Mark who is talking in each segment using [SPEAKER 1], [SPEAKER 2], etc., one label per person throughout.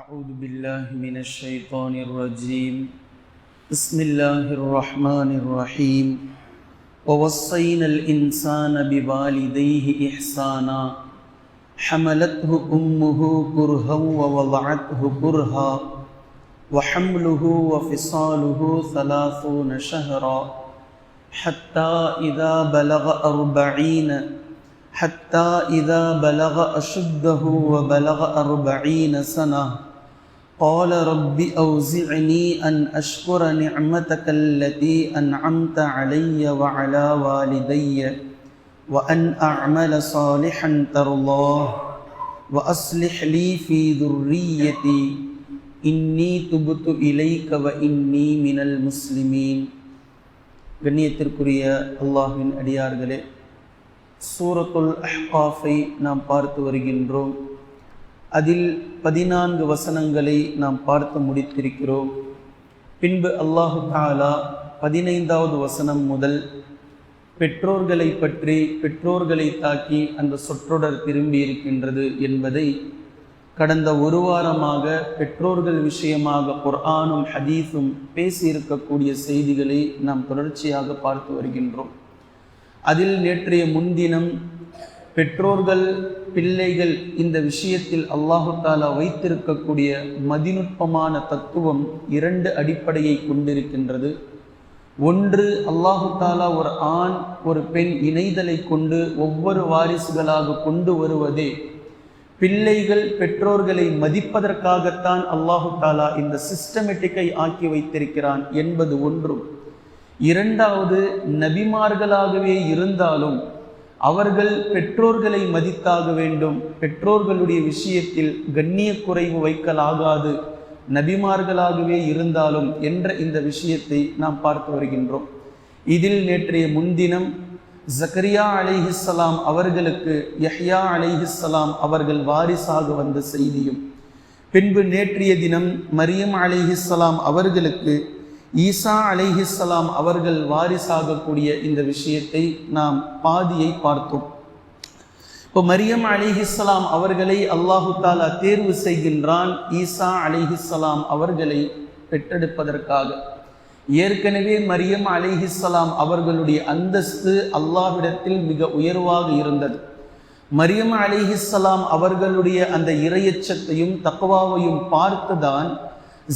[SPEAKER 1] أعوذ بالله من الشيطان الرجيم بسم الله الرحمن الرحيم ووصينا الإنسان بوالديه إحسانا حملته أمه كرها ووضعته كرها وحمله وفصاله ثلاثون شهرا حتى إذا بلغ أربعين حتى إذا بلغ أشده وبلغ أربعين سنة قال رب أوزعني أن أشكر نعمتك التي أنعمت علي وعلى والدي وأن أعمل صالحا ترضاه وأصلح لي في ذريتي إني تبت إليك وإني من المسلمين கண்ணியத்திற்குரிய அல்லாஹின் அடியார்களே சூரத்துல் அஹ்காஃபை நாம் பார்த்து வருகின்றோம் அதில் பதினான்கு வசனங்களை நாம் பார்த்து முடித்திருக்கிறோம் பின்பு அல்லாஹு தாலா பதினைந்தாவது வசனம் முதல் பெற்றோர்களை பற்றி பெற்றோர்களை தாக்கி அந்த சொற்றொடர் திரும்பி இருக்கின்றது என்பதை கடந்த ஒரு வாரமாக பெற்றோர்கள் விஷயமாக குர்ஆனும் ஹதீஸும் பேசியிருக்கக்கூடிய செய்திகளை நாம் தொடர்ச்சியாக பார்த்து வருகின்றோம் அதில் நேற்றைய முன்தினம் பெற்றோர்கள் பிள்ளைகள் இந்த விஷயத்தில் அல்லாஹு தாலா வைத்திருக்கக்கூடிய மதிநுட்பமான தத்துவம் இரண்டு அடிப்படையை கொண்டிருக்கின்றது ஒன்று அல்லாஹு தாலா ஒரு ஆண் ஒரு பெண் இணைதலை கொண்டு ஒவ்வொரு வாரிசுகளாக கொண்டு வருவதே பிள்ளைகள் பெற்றோர்களை மதிப்பதற்காகத்தான் அல்லாஹு தாலா இந்த சிஸ்டமேட்டிக்கை ஆக்கி வைத்திருக்கிறான் என்பது ஒன்றும் இரண்டாவது நபிமார்களாகவே இருந்தாலும் அவர்கள் பெற்றோர்களை மதித்தாக வேண்டும் பெற்றோர்களுடைய விஷயத்தில் கண்ணிய குறைவு வைக்கலாகாது நபிமார்களாகவே இருந்தாலும் என்ற இந்த விஷயத்தை நாம் பார்த்து வருகின்றோம் இதில் நேற்றைய முன்தினம் ஜக்கரியா அலிஹிஸ்லாம் அவர்களுக்கு யஹ்யா அலிஹிஸ்லாம் அவர்கள் வாரிசாக வந்த செய்தியும் பின்பு நேற்றைய தினம் மரியம் அலிஹிஸ்லாம் அவர்களுக்கு ஈசா அலைஹிஸ்லாம் அவர்கள் வாரிசாகக்கூடிய இந்த விஷயத்தை நாம் பாதியை பார்த்தோம் இப்போ மரியம் அலிஹிஸ்லாம் அவர்களை அல்லாஹு தாலா தேர்வு செய்கின்றான் ஈசா அலிஹிஸ்லாம் அவர்களை பெற்றெடுப்பதற்காக ஏற்கனவே மரியம் அலிஹிஸ்லாம் அவர்களுடைய அந்தஸ்து அல்லாஹ்விடத்தில் மிக உயர்வாக இருந்தது மரியம் அலிஹிஸ்லாம் அவர்களுடைய அந்த இரையச்சத்தையும் தக்குவாவையும் பார்த்துதான்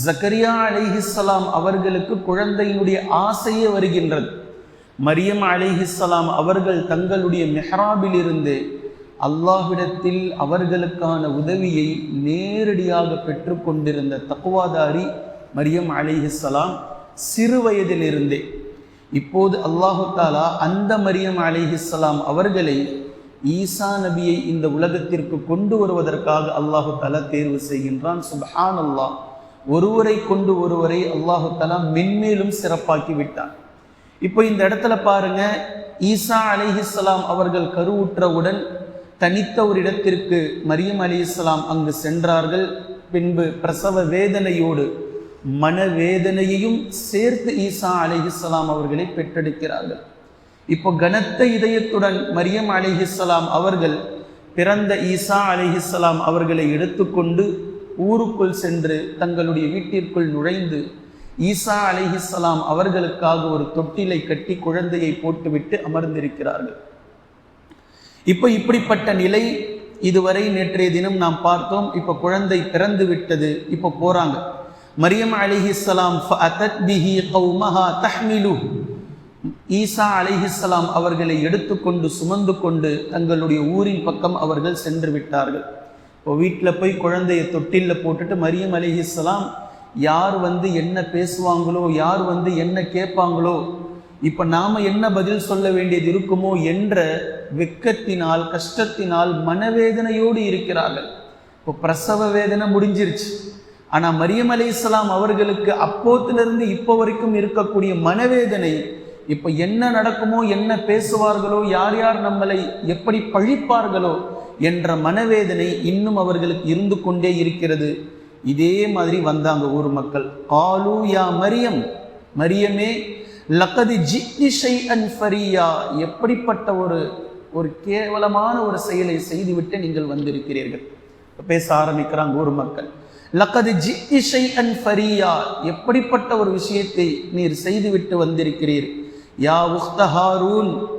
[SPEAKER 1] ஜக்கரியா அலிஹிஸ்லாம் அவர்களுக்கு குழந்தையினுடைய ஆசையே வருகின்றது மரியம் அலிஹிஸ்லாம் அவர்கள் தங்களுடைய மெஹராபிலிருந்து அல்லாஹ்விடத்தில் அவர்களுக்கான உதவியை நேரடியாக பெற்றுக்கொண்டிருந்த தக்குவாதாரி மரியம் அலிஹிஸ்லாம் சிறு வயதிலிருந்தே இப்போது அல்லாஹு தாலா அந்த மரியம் அலிஹிஸ்லாம் அவர்களை ஈசா நபியை இந்த உலகத்திற்கு கொண்டு வருவதற்காக அல்லாஹு தாலா தேர்வு செய்கின்றான் சுபஹான் அல்லாஹ் ஒருவரை கொண்டு ஒருவரை அல்லாஹு தலா மென்மேலும் சிறப்பாக்கி விட்டார் இப்போ இந்த இடத்துல பாருங்க ஈசா அலிஹிஸ்லாம் அவர்கள் கருவுற்றவுடன் தனித்த ஒரு இடத்திற்கு மரியம் அலி இஸ்லாம் அங்கு சென்றார்கள் பின்பு பிரசவ வேதனையோடு மனவேதனையையும் சேர்த்து ஈசா அலிஹிஸ்லாம் அவர்களை பெற்றெடுக்கிறார்கள் இப்போ கனத்த இதயத்துடன் மரியம் அலிஹிஸ்லாம் அவர்கள் பிறந்த ஈசா அலிஹிஸ்லாம் அவர்களை எடுத்துக்கொண்டு ஊருக்குள் சென்று தங்களுடைய வீட்டிற்குள் நுழைந்து ஈசா அலிஹிஸ்லாம் அவர்களுக்காக ஒரு தொட்டிலை கட்டி குழந்தையை போட்டுவிட்டு அமர்ந்திருக்கிறார்கள் இப்போ இப்படிப்பட்ட நிலை இதுவரை நேற்றைய தினம் நாம் பார்த்தோம் இப்போ குழந்தை பிறந்து விட்டது இப்போ போறாங்க மரியம் அலிஹிஸ்லாம் ஈசா அலிஹிஸ்லாம் அவர்களை எடுத்துக்கொண்டு சுமந்து கொண்டு தங்களுடைய ஊரின் பக்கம் அவர்கள் சென்று விட்டார்கள் இப்போ வீட்டில் போய் குழந்தைய தொட்டிலில் போட்டுட்டு மரியம் அலிஹிஸ்லாம் யார் வந்து என்ன பேசுவாங்களோ யார் வந்து என்ன கேட்பாங்களோ இப்போ நாம் என்ன பதில் சொல்ல வேண்டியது இருக்குமோ என்ற வெக்கத்தினால் கஷ்டத்தினால் மனவேதனையோடு இருக்கிறார்கள் இப்போ பிரசவ வேதனை முடிஞ்சிருச்சு ஆனால் மரியம் அலி இஸ்லாம் அவர்களுக்கு அப்போத்திலிருந்து இப்போ வரைக்கும் இருக்கக்கூடிய மனவேதனை இப்போ என்ன நடக்குமோ என்ன பேசுவார்களோ யார் யார் நம்மளை எப்படி பழிப்பார்களோ என்ற மனவேதனை இன்னும் அவர்களுக்கு இருந்து கொண்டே இருக்கிறது இதே மாதிரி வந்தாங்க ஊர் மக்கள் ஆலு யா மரியம் மரியமே லக்கது ஜிஷை அன் ஃபரியா எப்படிப்பட்ட ஒரு ஒரு கேவலமான ஒரு செயலை செய்துவிட்டு நீங்கள் வந்திருக்கிறீர்கள் பேச ஆரம்பிக்கிறாங்க ஊர் மக்கள் லக்கது இசை அன் ஃபரியா எப்படிப்பட்ட ஒரு விஷயத்தை நீர் செய்துவிட்டு வந்திருக்கிறீர் யா உஹ்த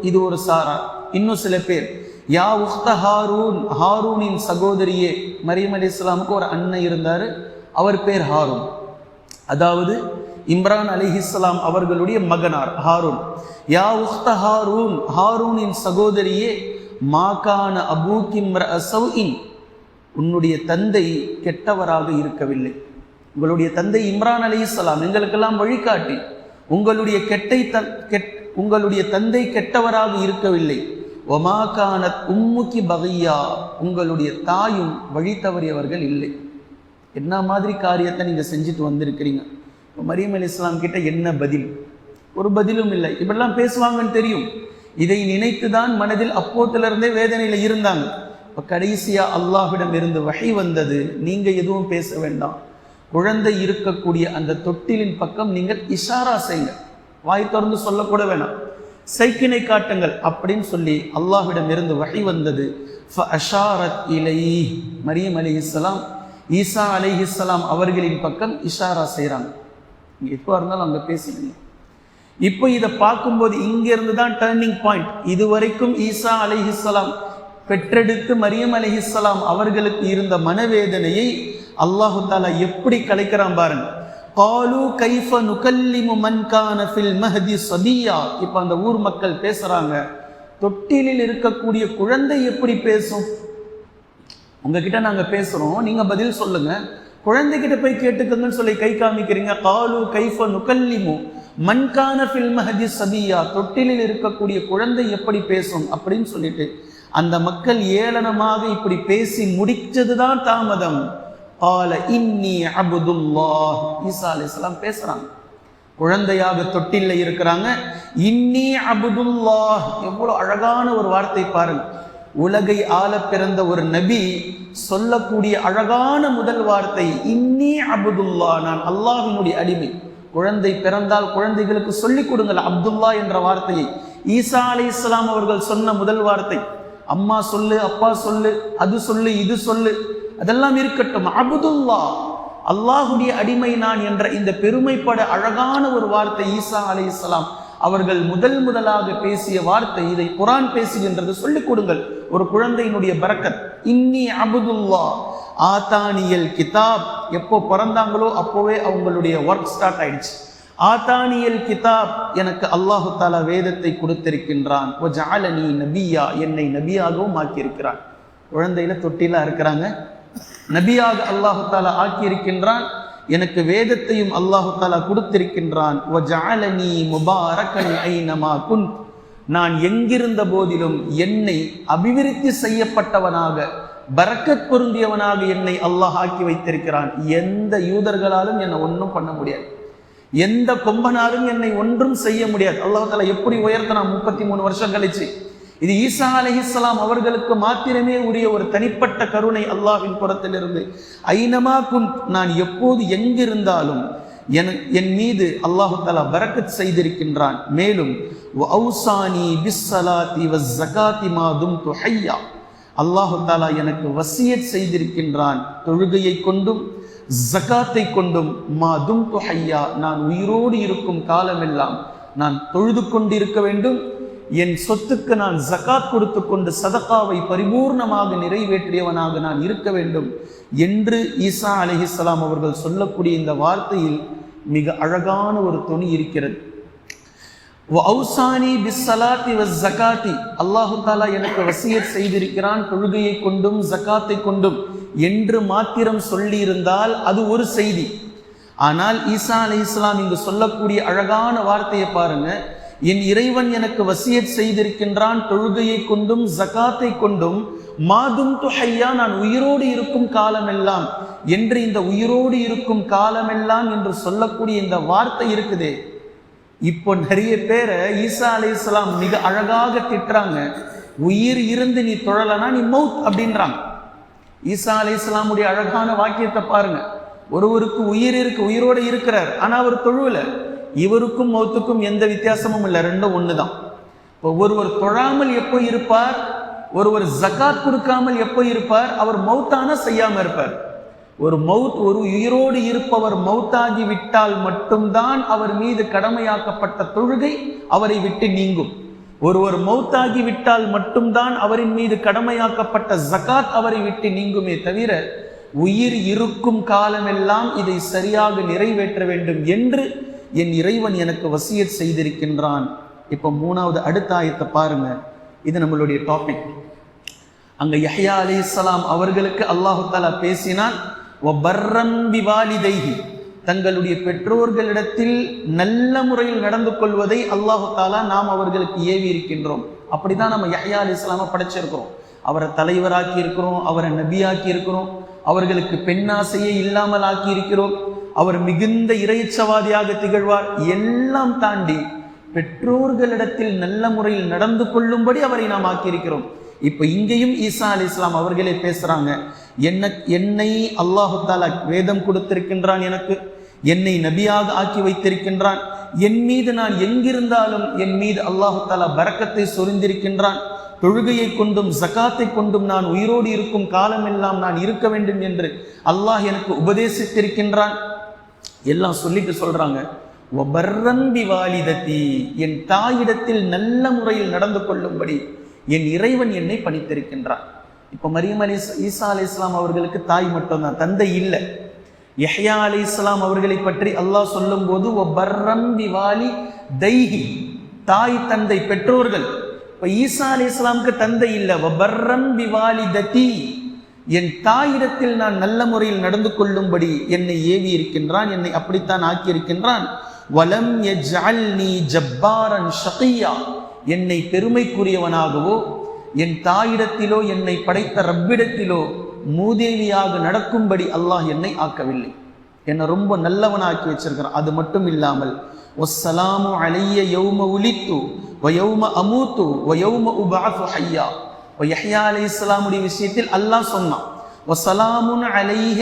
[SPEAKER 1] இது ஒரு சாரா இன்னும் சில பேர் யா உஹ்த ஹாரூன் ஹாரூனின் சகோதரியே மரியம் அலி இஸ்லாமுக்கு ஒரு அண்ணன் இருந்தார் அவர் பேர் ஹாரூன் அதாவது இம்ரான் அலி இஸ்லாம் அவர்களுடைய மகனார் ஹாரூன் யா உஹ்த ஹாரூன் ஹாரூனின் சகோதரியே மாகான கிம்ர அசௌஇன் உன்னுடைய தந்தை கெட்டவராக இருக்கவில்லை உங்களுடைய தந்தை இம்ரான் அலி இஸ்லாம் எங்களுக்கெல்லாம் வழிகாட்டி உங்களுடைய கெட்டை த கெட் உங்களுடைய தந்தை கெட்டவராக இருக்கவில்லை ஒமாகானத் உம்முக்கி பகையா உங்களுடைய தாயும் வழி தவறியவர்கள் இல்லை என்ன மாதிரி காரியத்தை நீங்கள் செஞ்சுட்டு வந்திருக்கிறீங்க இப்போ மரியம் அலி இஸ்லாம் கிட்ட என்ன பதில் ஒரு பதிலும் இல்லை இப்படிலாம் பேசுவாங்கன்னு தெரியும் இதை நினைத்து தான் மனதில் அப்போத்திலிருந்தே வேதனையில் இருந்தாங்க இப்போ கடைசியாக அல்லாஹிடம் இருந்து வகை வந்தது நீங்கள் எதுவும் பேச வேண்டாம் குழந்தை இருக்கக்கூடிய அந்த தொட்டிலின் பக்கம் நீங்கள் இஷாரா செய்யுங்க வாய் திறந்து சொல்லக்கூட வேணாம் சைக்கினை காட்டுங்கள் அப்படின்னு சொல்லி அல்லாஹ்விடம் இருந்து வழி வந்தது இலை மரியம் அலி இஸ்லாம் ஈசா அலி இஸ்லாம் அவர்களின் பக்கம் இஷாரா செய்கிறாங்க எப்போ இருந்தாலும் அங்கே பேசிக்கணும் இப்போ இதை பார்க்கும்போது இங்கேருந்து தான் டேர்னிங் பாயிண்ட் இதுவரைக்கும் ஈசா அலி இஸ்லாம் பெற்றெடுத்து மரியம் அலி இஸ்லாம் அவர்களுக்கு இருந்த மனவேதனையை அல்லாஹு தாலா எப்படி கலைக்கிறான் பாருங்கள் காலு கைஃப நுகல்லிமு மன்கான ஃபில் மஹதி சதியா இப்போ அந்த ஊர் மக்கள் பேசுகிறாங்க தொட்டிலில் இருக்கக்கூடிய குழந்தை எப்படி பேசும் உங்ககிட்ட நாங்கள் பேசுகிறோம் நீங்கள் பதில் சொல்லுங்கள் குழந்தைகிட்ட போய் கேட்டுக்கங்கன்னு சொல்லி கை காமிக்கிறீங்க காலு கைஃப நுகல்லிமு மன்கான ஃபில் மஹதி சதியா தொட்டிலில் இருக்கக்கூடிய குழந்தை எப்படி பேசும் அப்படின்னு சொல்லிட்டு அந்த மக்கள் ஏளனமாக இப்படி பேசி முடித்தது தான் தாமதம் ஆல இன்னி அபுதுல்லா ஈசா அலி இஸ்லாம் பேசுறாங்க குழந்தையாக தொட்டில்ல இருக்கிறாங்க இன்னி அபுதுல்லா எவ்வளவு அழகான ஒரு வார்த்தை பாருங்க உலகை ஆள பிறந்த ஒரு நபி சொல்லக்கூடிய அழகான முதல் வார்த்தை இன்னி அபுதுல்லா நான் அல்லாஹினுடைய அடிமை குழந்தை பிறந்தால் குழந்தைகளுக்கு சொல்லிக் கொடுங்கள் அப்துல்லா என்ற வார்த்தையை ஈசா அலி இஸ்லாம் அவர்கள் சொன்ன முதல் வார்த்தை அம்மா சொல்லு அப்பா சொல்லு அது சொல்லு இது சொல்லு அதெல்லாம் இருக்கட்டும் அபுதுல்லா அல்லாஹுடைய அடிமை நான் என்ற இந்த பெருமைப்பட அழகான ஒரு வார்த்தை ஈசா அலி இஸ்லாம் அவர்கள் முதல் முதலாக பேசிய வார்த்தை இதை குரான் பேசுகின்றது சொல்லிக் கொடுங்கள் ஒரு குழந்தையினுடைய பரக்கத் இன்னி அபுதுல்லா ஆத்தானியல் கிதாப் எப்போ பிறந்தாங்களோ அப்போவே அவங்களுடைய ஒர்க் ஸ்டார்ட் ஆயிடுச்சு ஆத்தானியல் கிதாப் எனக்கு அல்லாஹு தாலா வேதத்தை கொடுத்திருக்கின்றான் ஓ ஜாலனி நபியா என்னை நபியாகவும் ஆக்கியிருக்கிறான் குழந்தையில தொட்டிலாம் இருக்கிறாங்க நபியாக அல்லாஹு தாலா ஆக்கியிருக்கின்றான் எனக்கு வேதத்தையும் அல்லாஹு தாலா கொடுத்திருக்கின்றான் நான் எங்கிருந்த போதிலும் என்னை அபிவிருத்தி செய்யப்பட்டவனாக பரக்கத் பொருந்தியவனாக என்னை அல்லாஹ் ஆக்கி வைத்திருக்கிறான் எந்த யூதர்களாலும் என்னை ஒன்றும் பண்ண முடியாது எந்த கொம்பனாலும் என்னை ஒன்றும் செய்ய முடியாது அல்லாஹால எப்படி நான் முப்பத்தி மூணு வருஷம் கழிச்சு இது ஈசா அலிஹிஸ்லாம் அவர்களுக்கு மாத்திரமே உரிய ஒரு தனிப்பட்ட கருணை அல்லாஹின் புறத்திலிருந்து ஐனமா குன் நான் எப்போது எங்கிருந்தாலும் என் என் மீது அல்லாஹு தாலா பரக்கத் செய்திருக்கின்றான் மேலும் அல்லாஹு தாலா எனக்கு வசியத் செய்திருக்கின்றான் தொழுகையை கொண்டும் ஜகாத்தை கொண்டும் மா தும் துஹையா நான் உயிரோடு இருக்கும் காலமெல்லாம் நான் தொழுது கொண்டிருக்க வேண்டும் என் சொத்துக்கு நான் ஜகாத் கொடுத்து கொண்டு சதக்காவை பரிபூர்ணமாக நிறைவேற்றியவனாக நான் இருக்க வேண்டும் என்று ஈசா அலிஹிஸ்லாம் அவர்கள் சொல்லக்கூடிய இந்த வார்த்தையில் மிக அழகான ஒரு துணி இருக்கிறது வௌசானி பிஸ்ஸலாத்தி வஸ் ஜகாத்தி அல்லாஹு தாலா எனக்கு வசியத் செய்திருக்கிறான் தொழுகையை கொண்டும் ஜக்காத்தை கொண்டும் என்று மாத்திரம் சொல்லியிருந்தால் அது ஒரு செய்தி ஆனால் ஈசா அலி இஸ்லாம் இங்கு சொல்லக்கூடிய அழகான வார்த்தையை பாருங்க என் இறைவன் எனக்கு வசியத் செய்திருக்கின்றான் தொழுகையை கொண்டும் ஜகாத்தை கொண்டும் மாதும் துஹையா நான் உயிரோடு இருக்கும் காலமெல்லாம் என்று இந்த உயிரோடு இருக்கும் காலமெல்லாம் என்று சொல்லக்கூடிய இந்த வார்த்தை இருக்குது இப்போ நிறைய பேரை ஈசா அலி இஸ்லாம் மிக அழகாக திட்டுறாங்க உயிர் இருந்து நீ தொழலனா நீ மவுத் அப்படின்றாங்க ஈசா அலி இஸ்லாமுடைய அழகான வாக்கியத்தை பாருங்க ஒருவருக்கு உயிர் இருக்கு உயிரோடு இருக்கிறார் ஆனால் அவர் தொழுவில் இவருக்கும் மௌத்துக்கும் எந்த வித்தியாசமும் இல்லை ரெண்டும் ஒன்று தான் இப்போ ஒருவர் தொழாமல் எப்போ இருப்பார் ஒருவர் ஜகாத் கொடுக்காமல் எப்போ இருப்பார் அவர் மௌத்தான செய்யாமல் இருப்பார் ஒரு மவுத் ஒரு உயிரோடு இருப்பவர் மௌத்தாகி விட்டால் மட்டும்தான் அவர் மீது கடமையாக்கப்பட்ட தொழுகை அவரை விட்டு நீங்கும் ஒருவர் மௌத்தாகி விட்டால் மட்டும்தான் அவரின் மீது கடமையாக்கப்பட்ட ஜகாத் அவரை விட்டு நீங்குமே தவிர உயிர் இருக்கும் காலமெல்லாம் இதை சரியாக நிறைவேற்ற வேண்டும் என்று என் இறைவன் எனக்கு வசியத் செய்திருக்கின்றான் இப்போ மூணாவது அடுத்த ஆயத்தை பாருங்க இது நம்மளுடைய டாபிக் அங்கே யஹ்யா அலி இஸ்லாம் அவர்களுக்கு அல்லாஹு தாலா பேசினால் பிவாலிதைஹி தங்களுடைய பெற்றோர்களிடத்தில் நல்ல முறையில் நடந்து கொள்வதை அல்லாஹு தாலா நாம் அவர்களுக்கு ஏவி இருக்கின்றோம் அப்படிதான் நம்ம யஹ்யா அலி இஸ்லாமை படைச்சிருக்கிறோம் அவரை தலைவராக்கி இருக்கிறோம் அவரை நபியாக்கி இருக்கிறோம் அவர்களுக்கு பெண்ணாசையே இல்லாமல் ஆக்கி இருக்கிறோம் அவர் மிகுந்த இறைச்சவாதியாக திகழ்வார் எல்லாம் தாண்டி பெற்றோர்களிடத்தில் நல்ல முறையில் நடந்து கொள்ளும்படி அவரை நாம் ஆக்கியிருக்கிறோம் இப்போ இங்கேயும் ஈசா அலி இஸ்லாம் அவர்களே பேசுகிறாங்க என்ன என்னை அல்லாஹு தாலா வேதம் கொடுத்திருக்கின்றான் எனக்கு என்னை நபியாக ஆக்கி வைத்திருக்கின்றான் என் மீது நான் எங்கிருந்தாலும் என் மீது அல்லாஹு தாலா பறக்கத்தை சொரிந்திருக்கின்றான் தொழுகையை கொண்டும் சகாத்தை கொண்டும் நான் உயிரோடு இருக்கும் காலமெல்லாம் நான் இருக்க வேண்டும் என்று அல்லாஹ் எனக்கு உபதேசித்திருக்கின்றான் எல்லாம் சொல்லிட்டு சொல்கிறாங்க வாலிதத்தி என் தாயிடத்தில் நல்ல முறையில் நடந்து கொள்ளும்படி என் இறைவன் என்னை பணித்திருக்கின்றார் இப்போ மரியம் அலி ஈசா அலி இஸ்லாம் அவர்களுக்கு தாய் மட்டும்தான் தந்தை இல்லை யஹ்யா அலி இஸ்லாம் அவர்களை பற்றி அல்லாஹ் சொல்லும் போது தைஹி தாய் தந்தை பெற்றோர்கள் இப்போ ஈசா அலி இஸ்லாமுக்கு தந்தை இல்லை தத்தி என் தாயிடத்தில் நான் நல்ல முறையில் நடந்து கொள்ளும்படி என்னை ஏவி இருக்கின்றான் என்னை அப்படித்தான் ஆக்கியிருக்கின்றான் வலம் நீ என்னை பெருமைக்குரியவனாகவோ என் தாயிடத்திலோ என்னை படைத்த ரப்பிடத்திலோ மூதேவியாக நடக்கும்படி அல்லாஹ் என்னை ஆக்கவில்லை என்னை ரொம்ப நல்லவனாக்கி வச்சிருக்கிறான் அது மட்டும் இல்லாமல் ஒஸ்ஸலாமு அலைய யௌம உலித்து வயௌம அமூத்து வயௌம உபாசு ஐயா யஹ்யா அலி இஸ்லாமுடைய விஷயத்தில் அல்லாஹ் சொன்னான் ஒசலாமுன் அலைஹ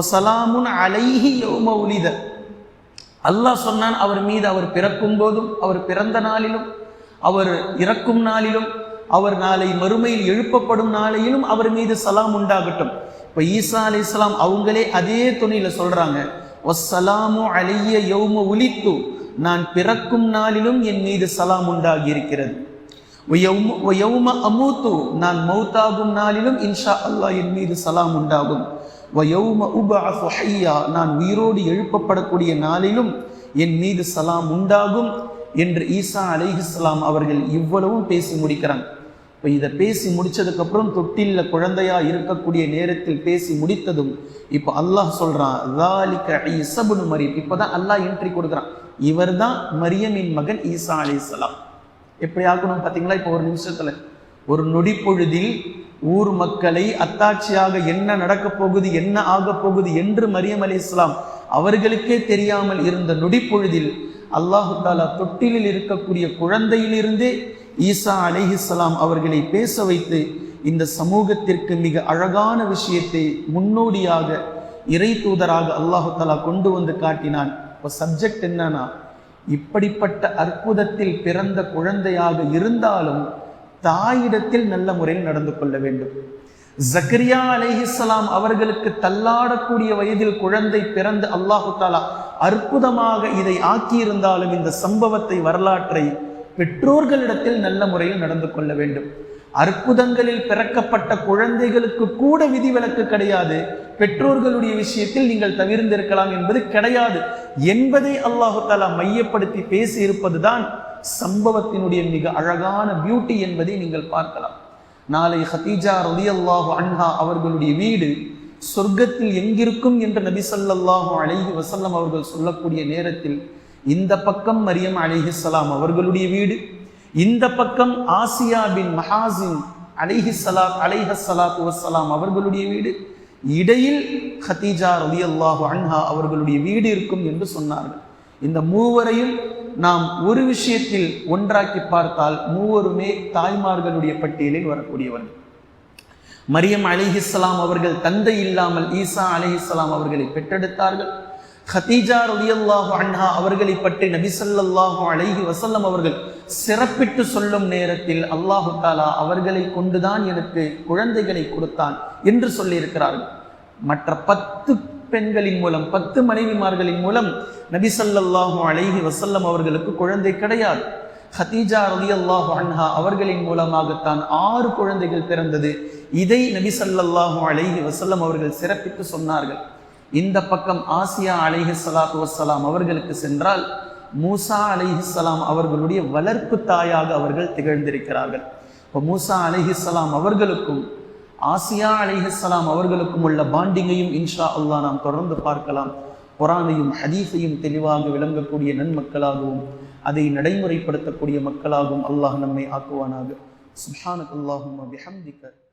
[SPEAKER 1] ஒசலாமுன் அலைஹி யோம உலித அல்லாஹ் சொன்னான் அவர் மீது அவர் பிறக்கும் போதும் அவர் பிறந்த நாளிலும் அவர் இறக்கும் நாளிலும் அவர் நாளை மறுமையில் எழுப்பப்படும் நாளையிலும் அவர் மீது சலாம் உண்டாகட்டும் இப்போ ஈசா அலி இஸ்லாம் அவங்களே அதே துணியில் சொல்கிறாங்க ஒசலாமு அலைய யோம உலித்து நான் பிறக்கும் நாளிலும் என் மீது சலாம் உண்டாகி இருக்கிறது ஒயௌம அமூத்து நான் மௌத்தாகும் நாளிலும் இன்ஷா அல்லாஹ் என் மீது சலாம் உண்டாகும் ஒயௌம உபாஃபு நான் உயிரோடு எழுப்பப்படக்கூடிய நாளிலும் என் மீது சலாம் உண்டாகும் என்று ஈசா அலிஹிஸ்லாம் அவர்கள் இவ்வளவும் பேசி முடிக்கிறாங்க இப்போ இதை பேசி முடித்ததுக்கப்புறம் தொட்டில்ல குழந்தையா இருக்கக்கூடிய நேரத்தில் பேசி முடித்ததும் இப்போ அல்லாஹ் சொல்கிறான் லாலிக மரியம் இப்போ தான் அல்லாஹ் என்ட்ரி கொடுக்குறான் இவர் தான் மரியமின் மகன் ஈசா அலிஸ்லாம் எப்படி ஆக்கணும் பார்த்தீங்களா இப்போ ஒரு நிமிஷத்தில் ஒரு நொடி பொழுதில் ஊர் மக்களை அத்தாட்சியாக என்ன நடக்கப் போகுது என்ன ஆகப் போகுது என்று மரியம் அலி இஸ்லாம் அவர்களுக்கே தெரியாமல் இருந்த நொடி பொழுதில் அல்லாஹு தாலா தொட்டிலில் இருக்கக்கூடிய குழந்தையிலிருந்தே ஈசா அலிஹிஸ்லாம் அவர்களை பேச வைத்து இந்த சமூகத்திற்கு மிக அழகான விஷயத்தை முன்னோடியாக இறை தூதராக அல்லாஹு தாலா கொண்டு வந்து காட்டினான் இப்போ சப்ஜெக்ட் என்னன்னா இப்படிப்பட்ட அற்புதத்தில் பிறந்த குழந்தையாக இருந்தாலும் தாயிடத்தில் நல்ல முறையில் நடந்து கொள்ள வேண்டும் ஜக்ரியா அலேஹிஸ்லாம் அவர்களுக்கு தள்ளாடக்கூடிய வயதில் குழந்தை பிறந்து அல்லாஹு தாலா அற்புதமாக இதை ஆக்கியிருந்தாலும் இந்த சம்பவத்தை வரலாற்றை பெற்றோர்களிடத்தில் நல்ல முறையில் நடந்து கொள்ள வேண்டும் அற்புதங்களில் பிறக்கப்பட்ட குழந்தைகளுக்கு கூட விதிவிலக்கு கிடையாது பெற்றோர்களுடைய விஷயத்தில் நீங்கள் தவிர்ந்திருக்கலாம் என்பது கிடையாது என்பதை அல்லாஹு தாலா மையப்படுத்தி பேசி இருப்பதுதான் சம்பவத்தினுடைய மிக அழகான பியூட்டி என்பதை நீங்கள் பார்க்கலாம் நாளை ஹதீஜா ரதி அல்லாஹு அன்ஹா அவர்களுடைய வீடு சொர்க்கத்தில் எங்கிருக்கும் என்று நபி சொல்லாஹு அழகி வசல்லம் அவர்கள் சொல்லக்கூடிய நேரத்தில் இந்த பக்கம் மரியம் சலாம் அவர்களுடைய வீடு இந்த பக்கம் ஆசியா பின் மஹாசின் அலிஹிசலா சலாத் வசலாம் அவர்களுடைய வீடு இடையில் ஹதீஜா ரவி அல்லாஹு அன்ஹா அவர்களுடைய வீடு இருக்கும் என்று சொன்னார்கள் இந்த மூவரையும் நாம் ஒரு விஷயத்தில் ஒன்றாக்கி பார்த்தால் மூவருமே தாய்மார்களுடைய பட்டியலில் வரக்கூடியவர்கள் மரியம் அலிஹிஸ்லாம் அவர்கள் தந்தை இல்லாமல் ஈசா அலிஹிஸ்லாம் அவர்களை பெற்றெடுத்தார்கள் ஹதீஜா ரலியல்லாஹு அன்ஹா அவர்களை பற்றி நபிசல்லாஹு அலைஹி வசல்லம் அவர்கள் சிறப்பிட்டு சொல்லும் நேரத்தில் அல்லாஹு தாலா அவர்களை கொண்டுதான் எனக்கு குழந்தைகளை கொடுத்தான் என்று சொல்லியிருக்கிறார்கள் மற்ற பத்து பெண்களின் மூலம் பத்து மனைவிமார்களின் மூலம் நபிசல்லாஹு அழகி வசல்லம் அவர்களுக்கு குழந்தை கிடையாது ஹதீஜா ரலி அல்லாஹு அவர்களின் மூலமாகத்தான் ஆறு குழந்தைகள் பிறந்தது இதை நபி சல்லாஹூ வசல்லம் அவர்கள் சிறப்பித்து சொன்னார்கள் இந்த பக்கம் ஆசியா அலிஹி சலாத்து வசலாம் அவர்களுக்கு சென்றால் மூசா அலிஹிஸ்லாம் அவர்களுடைய வளர்ப்பு தாயாக அவர்கள் திகழ்ந்திருக்கிறார்கள் இப்போ மூசா அலிஹிஸ்லாம் அவர்களுக்கும் ஆசியா அலிஹிஸ்லாம் அவர்களுக்கும் உள்ள பாண்டிங்கையும் இன்ஷா அல்லா நாம் தொடர்ந்து பார்க்கலாம் குரானையும் ஹதீஃபையும் தெளிவாக விளங்கக்கூடிய நன்மக்களாகவும் அதை நடைமுறைப்படுத்தக்கூடிய மக்களாகவும் அல்லாஹ் நம்மை ஆக்குவானாக சுஹானக் அல்லாஹும்